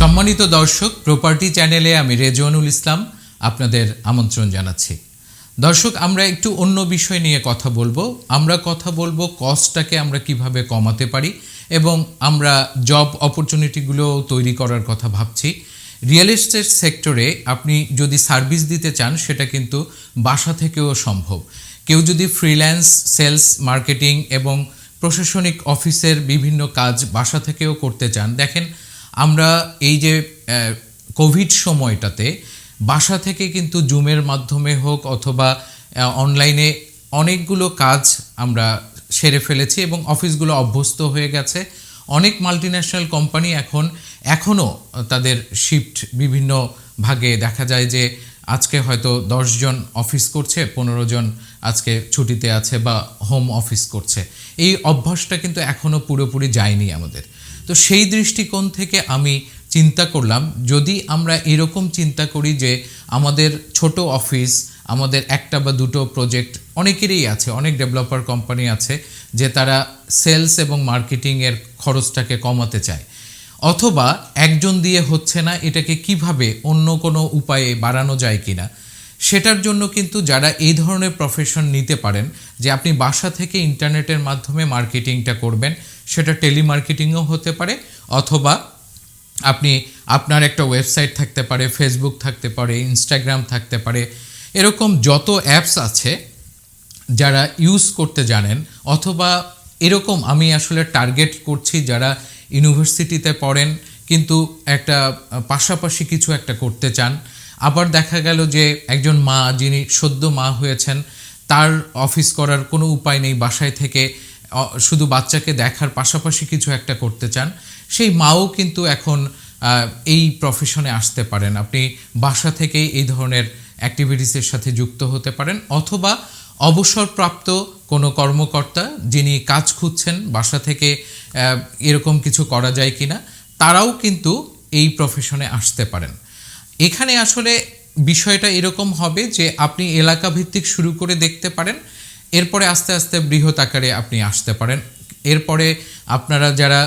সম্মানিত দর্শক প্রপার্টি চ্যানেলে আমি রেজওয়ানুল ইসলাম আপনাদের আমন্ত্রণ জানাচ্ছি। দর্শক, আমরা একটু অন্য বিষয় নিয়ে কথা বলব। আমরা কথা বলব কস্টটাকে আমরা কীভাবে কমাতে পারি এবং আমরা জব অপরচুনিটিগুলো তৈরি করার কথা ভাবছি। রিয়েল এস্টেট সেক্টরে আপনি যদি সার্ভিস দিতে চান, সেটা কিন্তু বাসা থেকেও সম্ভব। কেউ যদি ফ্রিল্যান্স সেলস মার্কেটিং এবং প্রশাসনিক অফিসের বিভিন্ন কাজ বাসা থেকেও করতে চান, দেখেন আমরা এই যে কোভিড সময়টাতে বাসা থেকে কিন্তু জুমের মাধ্যমে হোক অথবা অনলাইনে অনেকগুলো কাজ আমরা সেরে ফেলেছি এবং অফিসগুলো অভ্যস্ত হয়ে গেছে। অনেক মাল্টিন্যাশনাল কোম্পানি এখন এখনও তাদের শিফট বিভিন্ন ভাগে দেখা যায় যে, আজকে হয়তো জন অফিস করছে, পনেরো জন আজকে ছুটিতে আছে বা হোম অফিস করছে। এই অভ্যাসটা কিন্তু এখনও পুরোপুরি যায়নি আমাদের। তো সেই দৃষ্টিকোণ থেকে আমি চিন্তা করলাম, যদি আমরা এরকম চিন্তা করি যে আমাদের ছোট অফিস, আমাদের একটা বা দুটো প্রজেক্ট অনেকেরই আছে, অনেক ডেভেলপার কোম্পানি আছে, যে তারা সেলস এবং মার্কেটিংয়ের খরচটাকে কমাতে চায়। অথবা একজন দিয়ে হচ্ছে না, এটাকে কীভাবে অন্য কোনো উপায়ে বাড়ানো যায় কিনা, সেটার জন্য কিন্তু যারা এই ধরনের প্রফেশন নিতে পারেন, যে আপনি বাসা থেকে ইন্টারনেটের মাধ্যমে মার্কেটিংটা করবেন সেটা টেলিমার্কেটিংও হতে পারে, অথবা আপনি আপনার একটা ওয়েবসাইট থাকতে পারে, ফেসবুক থাকতে পারে, ইনস্টাগ্রাম থাকতে পারে, এরকম যত অ্যাপস আছে যারা ইউজ করতে জানেন, অথবা এরকম আমি আসলে টার্গেট করছি যারা ইউনিভার্সিটিতে পড়েন, কিন্তু একটা পাশাপাশি কিছু একটা করতে চান। আবার দেখা গেল যে একজন মা যিনি সদ্য মা হয়েছেন, তার অফিস করার কোনো উপায় নেই, বাসায় থেকে শুধু বাচ্চাকে দেখার পাশাপাশি কিছু একটা করতে চান, সেই মাও কিন্তু এখন এই প্রফেশনে আসতে পারেন। আপনি বাসা থেকেই এই ধরনের অ্যাক্টিভিটিসের সাথে যুক্ত হতে পারেন, অথবা অবসরপ্রাপ্ত কোনো কর্মকর্তা যিনি কাজ খুঁজছেন, বাসা থেকে এরকম কিছু করা যায় কি না তারাও কিন্তু এই প্রফেশনে আসতে পারেন। এখানে আসলে বিষয়টা এরকম হবে যে আপনি এলাকা ভিত্তিক শুরু করে দেখতে পারেন এরপরে আস্তে আস্তে বৃহৎ আকারে আপনি আসতে পারেন। এরপরে আপনারা যারা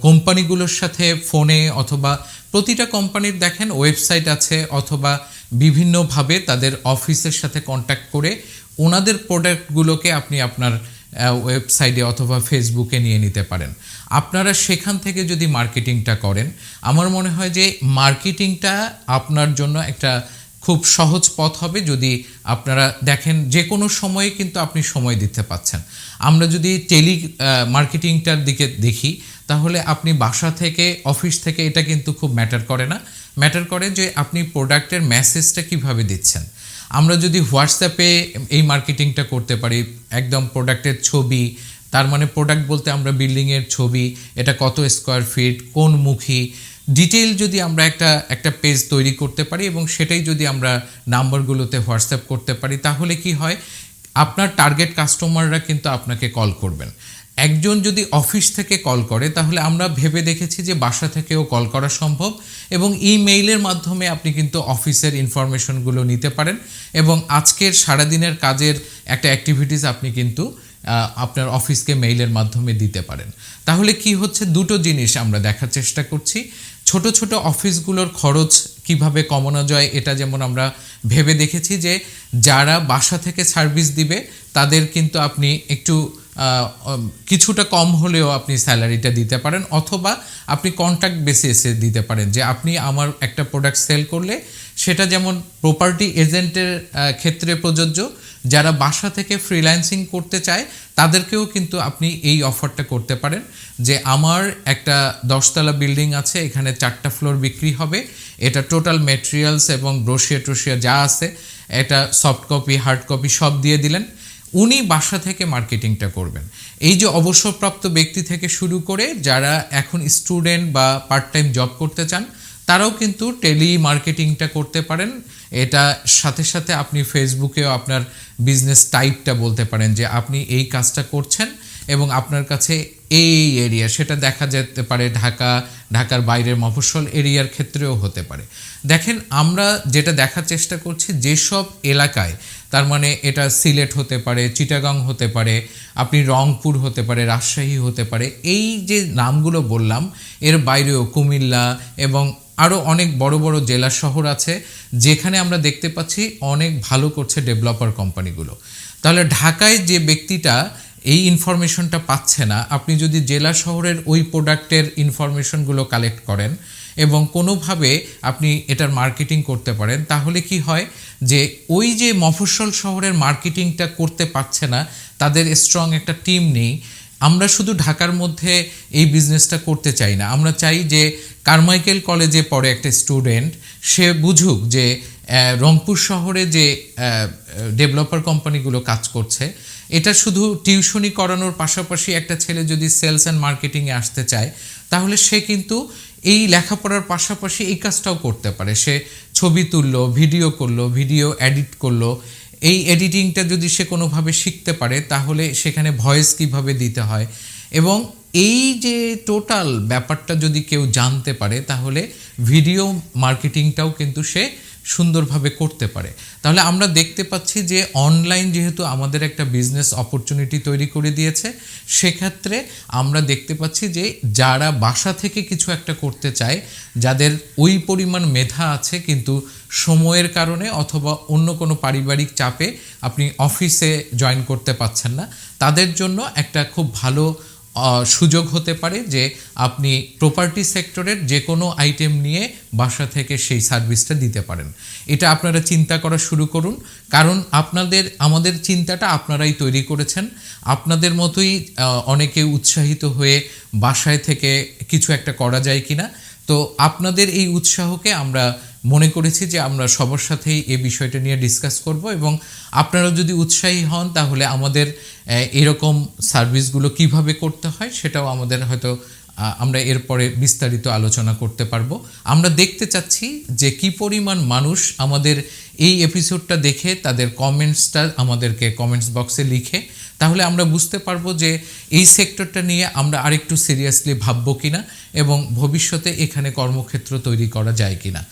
কোম্পানিগুলোর সাথে ফোনে অথবা প্রতিটা কোম্পানির দেখেন ওয়েবসাইট আছে অথবা বিভিন্নভাবে তাদের অফিসের সাথে কন্ট্যাক্ট করে ওনাদের প্রোডাক্টগুলোকে আপনি আপনার ওয়েবসাইটে অথবা ফেসবুকে নিয়ে নিতে পারেন। আপনারা সেখান থেকে যদি মার্কেটিংটা করেন, আমার মনে হয় যে মার্কেটিংটা আপনার জন্য একটা খুব সহজ পথ হবে যদি আপনারা দেখেন যে কোনো সময়ে কিন্তু আপনি সময় দিতে পাচ্ছেন। আমরা যদি টেলি মার্কেটিংটার দিকে দেখি, তাহলে আপনি বাসা থেকে, অফিস থেকে এটা কিন্তু খুব ম্যাটার করে না। ম্যাটার করে যে আপনি প্রোডাক্টের মেসেজটা কীভাবে দিচ্ছেন। আমরা যদি হোয়াটসঅ্যাপে এই মার্কেটিংটা করতে পারি, একদম প্রোডাক্টের ছবি, তার মানে প্রোডাক্ট বলতে আমরা বিল্ডিংয়ের ছবি, এটা কত স্কোয়ার ফিট, কোন মুখী ডিটেল যদি আমরা একটা একটা পেজ তৈরি করতে পারি এবং সেটাই যদি আমরা নাম্বারগুলোতে হোয়াটসঅ্যাপ করতে পারি, তাহলে কি হয়? আপনার টার্গেট কাস্টমাররা কিন্তু আপনাকে কল করবেন। একজন যদি অফিস থেকে কল করে, তাহলে আমরা ভেবে দেখেছি যে বাসা থেকেও কল করা সম্ভব এবং ইমেইলের মাধ্যমে আপনি কিন্তু অফিসের ইনফরমেশনগুলো নিতে পারেন এবং আজকের সারাদিনের কাজের একটা অ্যাক্টিভিটিস আপনি কিন্তু আপনার অফিসকে মেইলের মাধ্যমে দিতে পারেন। তাহলে কি হচ্ছে? দুটো জিনিস আমরা দেখার চেষ্টা করছি। ছোট ছোট অফিসগুলোর খরচ কীভাবে কমানো যায়, এটা যেমন আমরা ভেবে দেখেছি যে যারা বাসা থেকে সার্ভিস দিবে, তাদের কিন্তু আপনি একটু কিছুটা কম হলেও আপনি স্যালারিটা দিতে পারেন, অথবা আপনি কন্ট্যাক্ট বেসিসে দিতে পারেন যে আপনি আমার একটা প্রোডাক্ট সেল করলে সেটা যেমন প্রপার্টি এজেন্টের ক্ষেত্রে প্রযোজ্য, যারা বাসা থেকে ফ্রিল্যান্সিং করতে চায়, তাদেরকেও কিন্তু আপনি এই অফারটা করতে পারেন যে আমার একটা দশতলা বিল্ডিং আছে, এখানে চারটা ফ্লোর বিক্রি হবে, এটা টোটাল মেটেরিয়ালস এবং ব্রোশিয়া টোশিয়া যা আছে, এটা সফট কপি হার্ড কপি সব দিয়ে দিলেন, উনি বাসা থেকে মার্কেটিংটা করবেন। এই যে অবসরপ্রাপ্ত ব্যক্তি থেকে শুরু করে যারা এখন স্টুডেন্ট বা পার্ট টাইম জব করতে চান তারাও কিন্তু টেলি মার্কেটিংটা করতে পারেন। এটা সাথে সাথে আপনি ফেসবুকেও আপনার বিজনেস টাইপটা বলতে পারেন যে আপনি এই কাজটা করছেন এবং আপনার কাছে এই এরিয়া, সেটা দেখা যেতে পারে ঢাকা, ঢাকার বাইরের মফস্বল এরিয়ার ক্ষেত্রেও হতে পারে। দেখেন, আমরা যেটা দেখার চেষ্টা করছি, যেসব এলাকায়, তার মানে এটা সিলেট হতে পারে, চিটাগাং হতে পারে, আপনি রংপুর হতে পারে, রাজশাহী হতে পারে, এই যে নামগুলো বললাম, এর বাইরেও কুমিল্লা এবং আরও অনেক বড় বড় জেলা শহর আছে যেখানে আমরা দেখতে পাচ্ছি অনেক ভালো করছে ডেভেলপার কোম্পানিগুলো। তাহলে ঢাকায় যে ব্যক্তিটা এই ইনফরমেশনটা পাচ্ছে না, আপনি যদি জেলা শহরের ওই প্রোডাক্টের ইনফরমেশনগুলো কালেক্ট করেন এবং কোনোভাবে আপনি এটার মার্কেটিং করতে পারেন, তাহলে কি হয় যে ওই যে মফস্বল শহরের মার্কেটিংটা করতে পারছে না, তাদের স্ট্রং একটা টিম নেই আমরা শুধু ঢাকার মধ্যে এই বিজনেসটা করতে চাই না। আমরা চাই যে কারমাইকেল কলেজে পড়ে একটা স্টুডেন্ট সে বুঝুক যে রংপুর শহরে যে ডেভেলপার কোম্পানিগুলো কাজ করছে, এটা শুধু টিউশনি করানোর পাশাপাশি একটা ছেলে যদি সেলস অ্যান্ড মার্কেটিংয়ে আসতে চায়, তাহলে সে কিন্তু এই লেখাপড়ার পাশাপাশি এই কাজটাও করতে পারে। সে ছবি তুললো ভিডিও করল ভিডিও এডিট করল এই এডিটিংটা যদি সে কোনোভাবে শিখতে পারে, তাহলে সেখানে ভয়েস কীভাবে দিতে হয়? এবং এই যে টোটাল ব্যাপারটা যদি কেউ জানতে পারে, তাহলে ভিডিও মার্কেটিংটাও কিন্তু সে সুন্দরভাবে করতে পারে। তাহলে আমরা দেখতে পাচ্ছি যে অনলাইন যেহেতু আমাদের একটা বিজনেস অপরচুনিটি তৈরি করে দিয়েছে, সেক্ষেত্রে আমরা দেখতে পাচ্ছি যে যারা বাসা থেকে কিছু একটা করতে চায়, যাদের ওই পরিমাণ মেধা আছে কিন্তু সময়ের কারণে অথবা অন্য কোনো পারিবারিক চাপে আপনি অফিসে জয়েন করতে পারছেন না, তাদের জন্য একটা খুব ভালো সুযোগ হতে পারে যে আপনি প্রপার্টি সেক্টরের যে কোনো আইটেম নিয়ে বাসা থেকে সেই সার্ভিসটা দিতে পারেন। এটা আপনারা চিন্তা করা শুরু করুন। কারণ আপনাদের, আমাদের চিন্তাটা আপনারাই তৈরি করেছেন। আপনাদের মতোই অনেকে উৎসাহিত হয়ে বাসায় থেকে কিছু একটা করা যায় কিনা। তো আপনাদের এই উৎসাহকে আমরা মনে করেছি যে আমরা সবার সাথেই এই বিষয়টা নিয়ে ডিসকাস করব এবং আপনারা যদি উৎসাহী হন, তাহলে আমাদের এরকম সার্ভিসগুলো কীভাবে করতে হয় সেটাও আমাদের হয়তো আমরা এরপরে বিস্তারিত আলোচনা করতে পারব। আমরা দেখতে চাচ্ছি যে কি পরিমাণ মানুষ আমাদের এই এপিসোডটা দেখে, তাদের কমেন্টসটা আমাদেরকে কমেন্টস বক্সে লিখে, তাহলে আমরা বুঝতে পারব যে এই সেক্টরটা নিয়ে আমরা আরেকটু সিরিয়াসলি ভাববো কিনা এবং ভবিষ্যতে এখানে কর্মক্ষেত্র তৈরি করা যায় কিনা।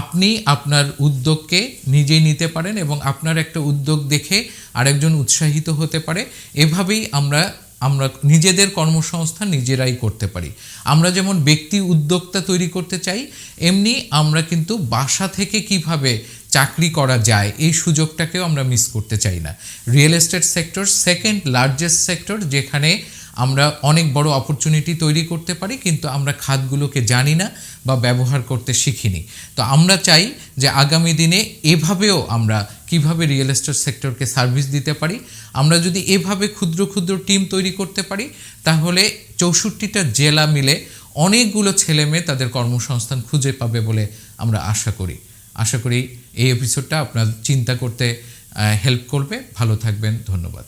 আপনি আপনার উদ্যোগকে নিজেই নিতে পারেন এবং আপনার একটা উদ্যোগ দেখে আরেকজন উৎসাহিত হতে পারে। এভাবেই আমরা আমরা নিজেদের কর্মসংস্থান নিজেরাই করতে পারি। আমরা যেমন ব্যক্তি উদ্যোক্তা তৈরি করতে চাই, এমনি আমরা কিন্তু বাসা থেকে কীভাবে চাকরি করা যায়, এই সুযোগটাকেও আমরা মিস করতে চাই না। Real estate sector second largest sector যেখানে আমরা অনেক বড় অপরচুনিটি তৈরি করতে পারি, কিন্তু আমরা খাতগুলোকে জানি না বা ব্যবহার করতে শিখিনি। তো আমরা চাই যে আগামী দিনে এভাবেও আমরা কীভাবে রিয়েল এস্টেট সেক্টরকে সার্ভিস দিতে পারি, আমরা যদি এভাবে ক্ষুদ্র ক্ষুদ্র টিম তৈরি করতে পারি, তাহলে চৌষট্টিটা জেলা মিলে অনেকগুলো ছেলে মেয়ে তাদের কর্মসংস্থান খুঁজে পাবে বলে আমরা আশা করি। আশা করি এই এপিসোডটা আপনার চিন্তা করতে হেল্প করবে। ভালো থাকবেন, ধন্যবাদ।